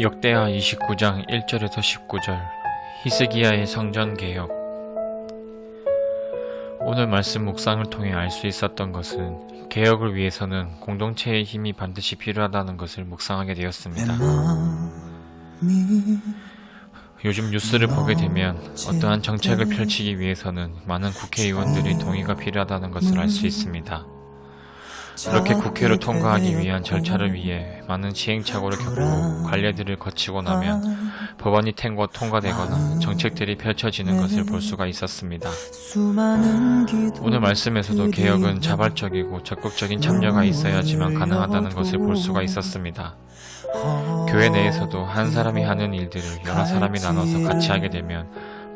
역대하 29장 1절에서 19절 히스기야의 성전 개혁 오늘 말씀 묵상을 통해 알 수 있었던 것은 개혁을 위해서는 공동체의 힘이 반드시 필요하다는 것을 묵상하게 되었습니다. 요즘 뉴스를 보게 되면 어떠한 정책을 펼치기 위해서는 많은 국회의원들의 동의가 필요하다는 것을 알 수 있습니다. 그렇게 국회로 통과하기 위한 절차를 위해 많은 시행착오를 겪고 관례들을 거치고 나면 법안이 통과, 통과되거나 정책들이 펼쳐지는 것을 볼 수가 있었습니다. 오늘 말씀에서도 개혁은 자발적이고 적극적인 참여가 있어야지만 가능하다는 것을 볼 수가 있었습니다. 교회 내에서도 한 사람이 하는 일들을 여러 사람이 나눠서 같이 하게 되면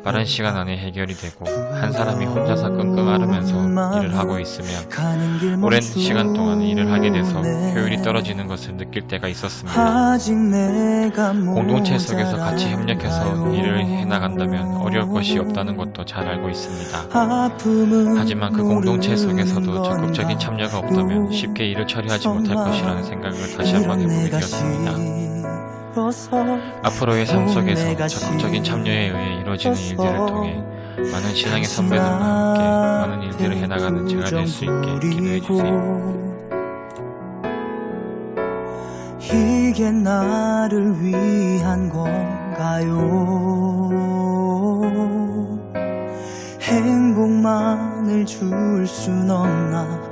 빠른 시간 안에 해결이 되고 한 사람이 혼자서 끙끙 앓으면서 일을 하고 있으면 오랜 시간 동안 일을 하게 돼서 효율이 떨어지는 것을 느낄 때가 있었습니다. 공동체 속에서 같이 협력해서 일을 해나간다면 어려울 것이 없다는 것도 잘 알고 있습니다. 하지만 그 공동체 속에서도 적극적인 참여가 없다면 쉽게 일을 처리하지 못할 것이라는 생각을 다시 한번 해보게 되었습니다. 앞으로의 삶 속에서 적극적인 참여에 의해 이루어지는 일들을 통해 많은 신앙의 선배들과 함께 많은 일들을 해나가는 제가 될 수 있게 기도해 주세요. 이게 나를 위한 건가요? 행복만을 줄 순 없나요?